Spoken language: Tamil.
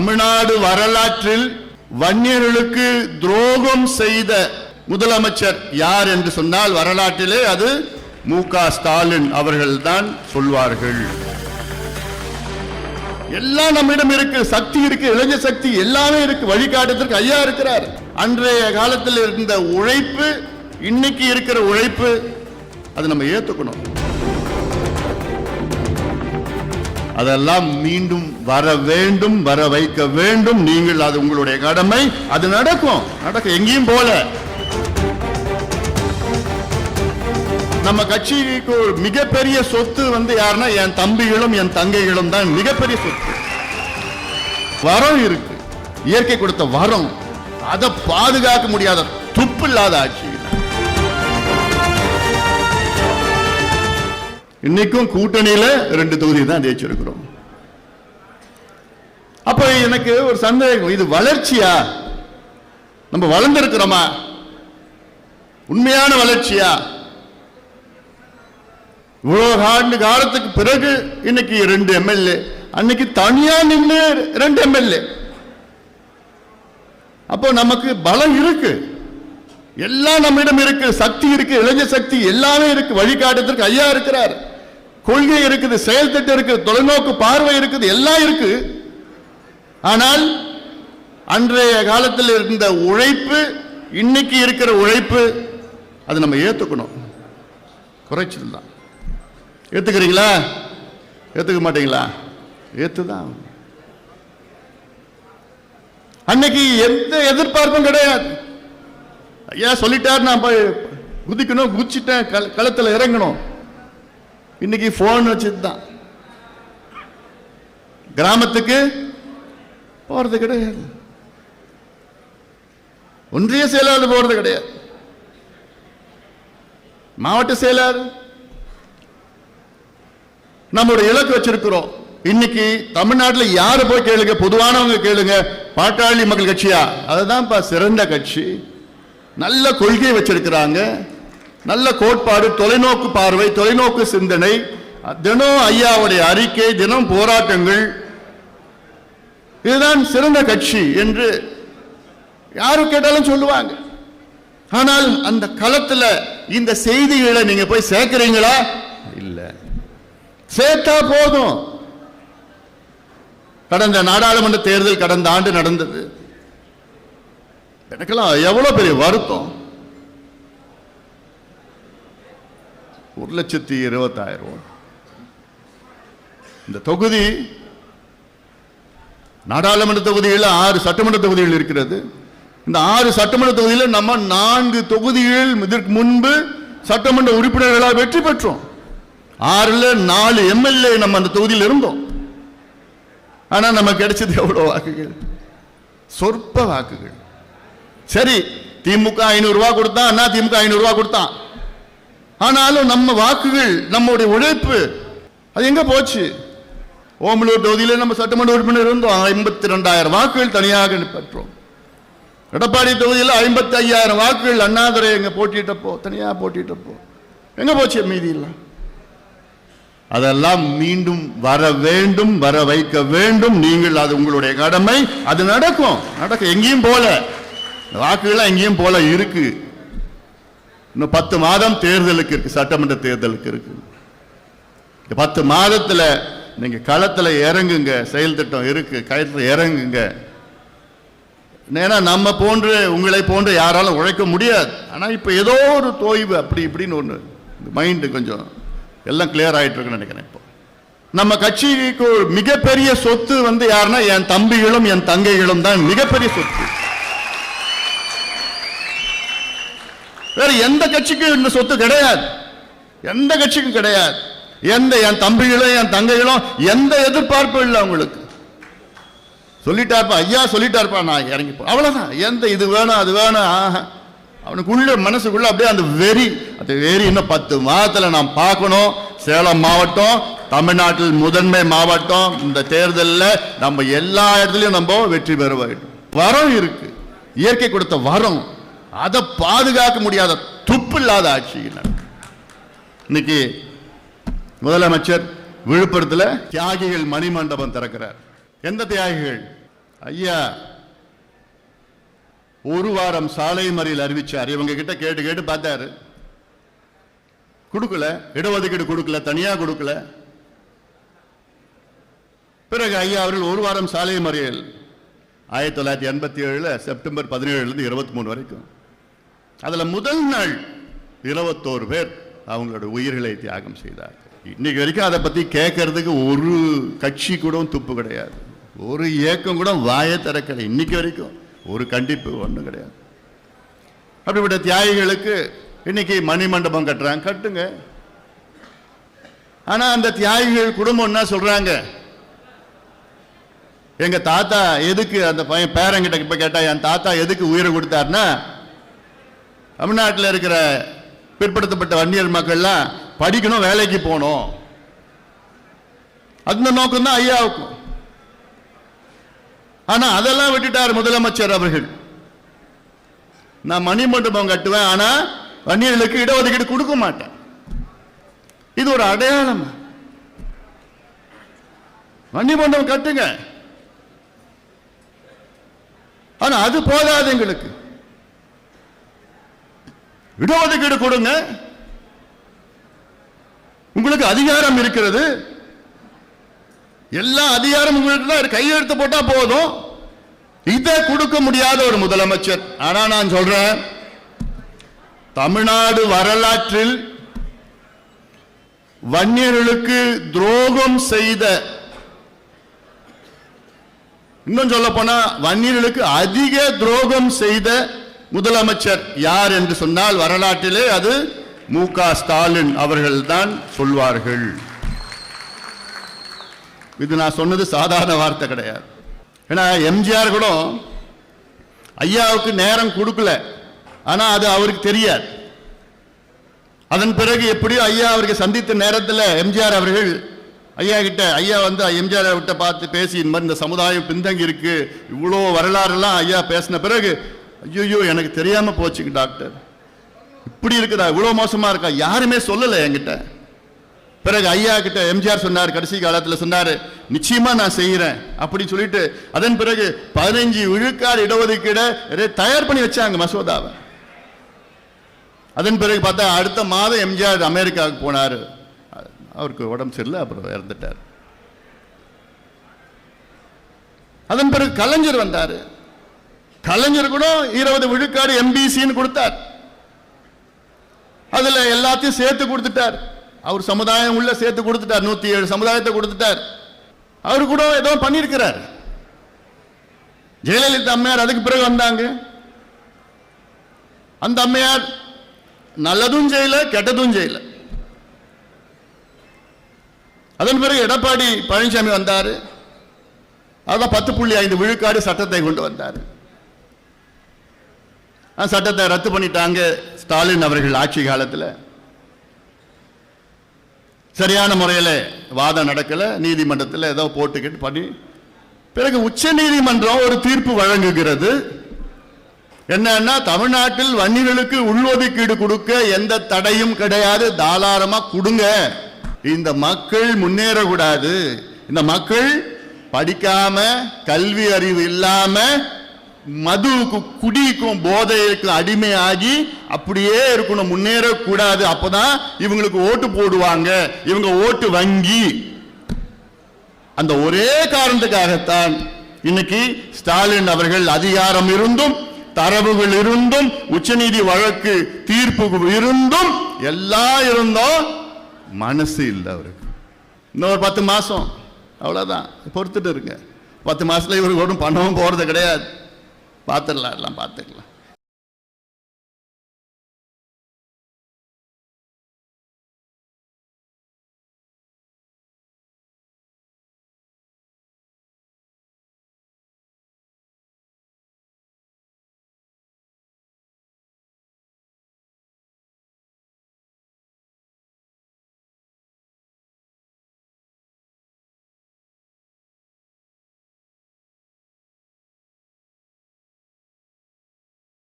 தமிழ்நாடு வரலாற்றில் வன்னியர்களுக்கு துரோகம் செய்த முதலமைச்சர் யார் என்று சொன்னால் வரலாற்றிலே அது மு க ஸ்டாலின் அவர்கள்தான் சொல்வார்கள். எல்லாம் நம்மிடம் இருக்கு சக்தி இருக்கு இளைஞர் சக்தி எல்லாமே இருக்கு வழிகாட்டுறதுக்கு ஐயா இருக்கிறார். அன்றைய காலத்தில் இருந்த உழைப்பு இன்னைக்கு இருக்கிற உழைப்பு அது நம்ம ஏத்துக்கணும். அதெல்லாம் மீண்டும் வர வேண்டும் வர வைக்க வேண்டும். நீங்கள் அது உங்களுடைய கடமை. அது நடக்கும். நடக்கும். எங்கேயும் போல. நம்ம கட்சிக்கு மிகப்பெரிய சொத்து வந்து யாருன்னா என் தம்பிகளும் என் தங்கைகளும் தான் மிகப்பெரிய சொத்து. வரம் இருக்கு. இயற்கை கொடுத்த வரம். அதை பாதுகாக்க முடியாத துப்பு இல்லாத ஆட்சி இன்னைக்கும் கூட்டணியில ரெண்டு தொகுதி தான் ஜெயிச்சிருக்கிறோம். அப்ப எனக்கு ஒரு சந்தேகம் இது வளர்ச்சியா? நம்ம வளர்ந்திருக்கிறோமா? உண்மையான வளர்ச்சியா? இவ்வளவு ஆண்டு காலத்துக்கு பிறகு இன்னைக்கு ரெண்டு எம்எல்ஏ அன்னைக்கு தனியா நின்று ரெண்டு எம்எல்ஏ. அப்போ நமக்கு பலம் இருக்கு. எல்லாம் நம்மிடம் இருக்கு சக்தி இருக்கு இளைஞ சக்தி எல்லாமே இருக்கு வழிகாட்டுறதுக்கு ஐயா இருக்கிறார். கொள்கை இருக்குது செயல் திட்டம் இருக்குது தொலைநோக்கு பார்வை இருக்குது எல்லாம் இருக்கு. ஆனால் அன்றைய காலத்தில் இருந்த உழைப்பு இன்னைக்கு இருக்கிற உழைப்பு அது நம்ம ஏத்துக்கணும். குறைச்சல் தான். ஏத்துக்கிறீங்களா? ஏத்துக்க மாட்டீங்களா? ஏத்துதான். அன்னைக்கு எந்த எதிர்பார்ப்பும் கிடையாது. ஐயா சொல்லிட்டார் நான் போய் குதிக்கணும் குதிச்சிட்டேன் களத்தில் இறங்கணும். இன்னைக்கு போன் வச்சுட்டு தான் கிராமத்துக்கு போறது கிடையாது. ஒன்றிய செயலாளர் போறது கிடையாது. மாவட்ட செயலாளர். நம்மளோட இலக்கு வச்சிருக்கிறோம். இன்னைக்கு தமிழ்நாட்டில் யாரு போய் கேளுங்க? பொதுவானவங்க கேளுங்க. பாட்டாளி மக்கள் கட்சியா? அதுதான் சிறந்த கட்சி. நல்ல கொள்கை வச்சிருக்கிறாங்க. நல்ல கோட்பாடு தொலைநோக்கு பார்வை தொலைநோக்கு சிந்தனை தினம் ஐயாவுடைய அறிக்கை தினம் போராட்டங்கள். இதுதான் சிறந்த கட்சி என்று யாரு கேட்டாலும் சொல்லுவாங்க. ஆனால் அந்த களத்துல இந்த செய்திகளை நீங்க போய் சேர்க்கிறீங்களா? இல்ல. சேர்த்தா போதும். கடந்த நாடாளுமன்ற தேர்தல் கடந்த ஆண்டு நடந்தது. எனக்கெல்லாம் எவ்வளவு பெரிய வருத்தம். ஒரு லட்சத்தி இருபத்தாயிரம் ரூபா இந்த தொகுதி நாடாளுமன்ற தொகுதியில் ஆறு சட்டமன்ற தொகுதிகள் இருக்கிறது. இந்த ஆறு சட்டமன்ற தொகுதியில் நம்ம நான்கு தொகுதிகள் இதற்கு முன்பு சட்டமன்ற உறுப்பினர்களாக வெற்றி பெற்றோம். ஆறுல நாலு எம்எல்ஏ நம்ம அந்த தொகுதியில் இருந்தோம். ஆனா நமக்கு கிடைச்சது எவ்வளோ வாக்குகள்? சொற்ப வாக்குகள். சரி திமுக ஐநூறு ரூபாய் கொடுத்தான் அண்ணா திமுக ஐநூறு கொடுத்தான். ஆனாலும் நம்ம வாக்குகள் நம்முடைய உழைப்பு அது எங்க போச்சு? ஓமலூர் தொகுதியில் நம்ம சட்டமன்ற உறுப்பினர் இருந்தோம். ஐம்பத்தி ரெண்டாயிரம் வாக்குகள் தனியாக பெற்றோம் எடப்பாடி தொகுதியில் ஐம்பத்தி ஐயாயிரம் வாக்குகள் அண்ணாதுரை எங்க போட்டிட்டப்போ தனியாக போட்டிட்டப்போ எங்க போச்சு மீதி எல்லாம் அதெல்லாம் மீண்டும் வர வேண்டும் வர வைக்க வேண்டும். நீங்கள் அது உங்களுடைய கடமை. அது நடக்கும். நடக்கும். எங்கேயும் போல. இந்த வாக்குகள் எங்கேயும் போல இருக்கு. இன்னும் பத்து மாதம் தேர்தலுக்கு இருக்கு சட்டமன்ற தேர்தலுக்கு இருக்கு. இந்த பத்து மாதத்தில் நீங்கள் களத்தில் இறங்குங்க செயல் திட்டம் இருக்கு கயத்தில் இறங்குங்க. ஏன்னா நம்ம போன்று உங்களை போன்று யாராலும் உழைக்க முடியாது. ஆனால் இப்போ ஏதோ ஒரு தோய்வு அப்படி இப்படின்னு ஒன்று மைண்டு கொஞ்சம் எல்லாம் கிளியர் ஆகிட்டு இருக்குன்னு நினைக்கிறேன் இப்போ. நம்ம கட்சிக்கு மிகப்பெரிய சொத்து வந்து யாருன்னா என் தம்பிகளும் என் தங்கைகளும் தான் மிகப்பெரிய சொத்து. வேற எந்த கட்சிக்கும் இந்த சொத்து கிடையாது. எந்த கட்சிக்கும் கிடையாது. எந்த என் தம்பிகளும் என் தங்கைகளும் எந்த எதிர்பார்ப்பும் இல்லை அவங்களுக்கு. சொல்லிட்டார்ப்பா ஐயா சொல்லிட்டார்ப்பா நான் இறங்கி போ அவ்வளோதான் எந்த இது வேணும் அது வேணும் அவனுக்குள்ள மனசுக்குள்ள அப்படியே அந்த வெறி அந்த வெறி இன்னும் பத்து மாதத்தில் நாம் பார்க்கணும். சேலம் மாவட்டம் தமிழ்நாட்டில் முதன்மை மாவட்டம். இந்த தேர்தலில் நம்ம எல்லா இடத்துலையும் நம்ம வெற்றி பெற வேண்டும். வரம் இருக்கு. இயற்கை கொடுத்த வரம். அதை பாதுகாக்க முடியாத துப்பு இல்லாத ஆட்சி இன்னைக்கு முதலமைச்சர் விழுப்புரத்தில் தியாகிகள் மணிமண்டபம் திறக்கிறார். எந்த தியாகிகள்? ஐயா ஒரு வாரம் சாலை மறியல் அறிவிச்சார். இவங்க கிட்ட கேட்டு கேட்டு பார்த்தாரு. கொடுக்கல. இடஒதுக்கீடு கொடுக்கல. தனியா கொடுக்கல. பிறகு ஐயா அவர்கள் ஒரு வாரம் சாலை மறியல் ஆயிரத்தி தொள்ளாயிரத்தி எண்பத்தி ஏழுல செப்டம்பர் பதினேழுலேருந்து இருபத்தி மூணு வரைக்கும். அதில் முதல் நாள் இருபத்தோரு பேர் அவங்களோட உயிர்களை தியாகம் செய்தார். இன்னைக்கு வரைக்கும் அதை பற்றி கேட்கறதுக்கு ஒரு கட்சி கூட துப்பு கிடையாது. ஒரு இயக்கம் கூட வாயை திறக்கலை. இன்னைக்கு வரைக்கும் ஒரு கண்டிப்பு ஒன்றும் கிடையாது. அப்படிப்பட்ட தியாகிகளுக்கு இன்னைக்கு மணிமண்டபம் கட்டுறாங்க. கட்டுங்க. ஆனால் அந்த தியாகிகள் குடும்பம் என்ன சொல்கிறாங்க எங்கள் தாத்தா எதுக்கு அந்த பையன் பேரங்கிட்ட இப்போ கேட்டால் என் தாத்தா எதுக்கு உயிரை கொடுத்தாருன்னா தமிழ்நாட்டில் இருக்கிற பிற்படுத்தப்பட்ட வன்னியர் மக்கள்லாம் படிக்கணும் வேலைக்கு போகணும். அந்த நோக்கம் தான் ஐயாவுக்கும். ஆனா அதெல்லாம் விட்டுட்டார் முதலமைச்சர் அவர்கள். நான் மணிமண்டபம் கட்டுவேன் ஆனா வன்னியர்களுக்கு இடஒதுக்கீடு கொடுக்க மாட்டேன். இது ஒரு அடையாளம்? மணிமண்டபம் கட்டுங்க. ஆனா அது போதாது எங்களுக்கு. இடஒதுக்கீடு கொடுங்க. உங்களுக்கு அதிகாரம் இருக்கிறது. எல்லா அதிகாரம் உங்களுக்கு தான் கையெழுத்து போட்டா போதும். இதை கொடுக்க முடியாத ஒரு முதலமைச்சர். ஆனா நான் சொல்றேன் தமிழ்நாடு வரலாற்றில் வன்னியர்களுக்கு துரோகம் செய்த இன்னும் சொல்ல போனா வன்னியர்களுக்கு அதிக துரோகம் செய்த முதலமைச்சர் யார் என்று சொன்னால் வரலாற்றிலே அது மு க. ஸ்டாலின் அவர்கள் தான் சொல்வார்கள். இது நான் சொன்னது சாதாரண வார்த்தை கிடையாது. ஏன்னா எம்ஜிஆர் கூட ஐயாவுக்கு நேரம் கொடுக்கல. ஆனால் அது அவருக்கு தெரியாது. அதன் பிறகு எப்படியோ ஐயா அவருக்கு சந்தித்த நேரத்தில் எம்ஜிஆர் அவர்கள் ஐயா கிட்ட ஐயா வந்து எம்ஜிஆர் விட்ட பார்த்து பேசி இந்த மாதிரி இந்த சமுதாயம் பின்தங்கி இருக்கு இவ்வளோ வரலாறுலாம் ஐயா பேசின பிறகு ஐயோ எனக்கு தெரியாம போச்சுங்க டாக்டர். இப்படி இருக்குதா? இவ்வளோ மோசமா இருக்கா? யாருமே சொல்லலை என்கிட்ட. பிறகு ஐயா கிட்ட எம்ஜிஆர் சொன்னார் கடைசி காலத்தில் சொன்னாரு நிச்சயமா நான் செய்கிறேன் அப்படின்னு சொல்லிட்டு அதன் பிறகு பதினஞ்சு விழுக்காடு இடஒதுக்கீடு தயார் பண்ணி வச்சாங்க மசோதாவை. அதன் பிறகு பார்த்தா அடுத்த மாதம் எம்ஜிஆர் அமெரிக்காவுக்கு போனார். அவருக்கு உடம்பு சரியில்லை அப்புறம் இறந்துட்டார். அதன் பிறகு கலைஞர் வந்தார். கலைஞர் கூட இருபது விழுக்காடு எம்பிசின்னு கொடுத்தார். அதுல எல்லாத்தையும் சேர்த்து கொடுத்துட்டார். அவர் சமுதாயம் உள்ள சேர்த்து கொடுத்துட்டார். நூத்தி ஏழு சமுதாயத்தை கொடுத்துட்டார். அவர் கூட ஏதோ பண்ணியிருக்கிறார். ஜெயலலிதா அம்மையார் அதுக்கு பிறகு வந்தாங்க. அந்த அம்மையார் நல்லதும் செய்யல கெட்டதும் செய்யல. அதன் பிறகு எடப்பாடி பழனிசாமி வந்தார். அதான் பத்து புள்ளி ஐந்து விழுக்காடு சட்டத்தை கொண்டு வந்தார். சட்டத்தை ரத்து பண்ணிட்டாங்க ஸ்டாலின் அவர்கள் ஆட்சி காலத்தில். சரியான முறையில் வாதம் நடக்கலை. நீதிமன்றத்தில் ஏதோ போட்டுக்கிட்டு பண்ணி பிறகு உச்ச நீதிமன்றம் ஒரு தீர்ப்பு வழங்குகிறது. என்னன்னா தமிழ்நாட்டில் வன்னிகளுக்கு உள்ஒதுக்கீடு கொடுக்க எந்த தடையும் கிடையாது. தாராளமாக கொடுங்க. இந்த மக்கள் முன்னேறக்கூடாது. இந்த மக்கள் படிக்காம கல்வி அறிவு இல்லாமல் மதுவுக்கும் குடிக்கும் போதைக்கும் அடிமையாகி அப்படியே இருக்கணும் முன்னேறக்கூடாது. அப்பதான் இவங்களுக்கு ஓட்டு போடுவாங்க. இவங்க ஓட்டு வங்கி. அந்த ஒரே காரணத்துக்காகத்தான் இன்னைக்கு ஸ்டாலின் அவர்கள் அதிகாரம் இருந்தும் தரவுகள் இருந்தும் உச்சநீதி வழக்கு தீர்ப்பு இருந்தும் எல்லாம் இருந்தும் மனசு இல்லை அவருக்கு. இன்னொரு பத்து மாசம். அவ்வளவுதான். பொறுத்துட்டு இருங்க. பத்து மாசத்துல இவருக்கு ஒன்றும் பண்ணவும் போறது கிடையாது. பார்த்துடலாம் எல்லாம் பார்த்துக்கலாம்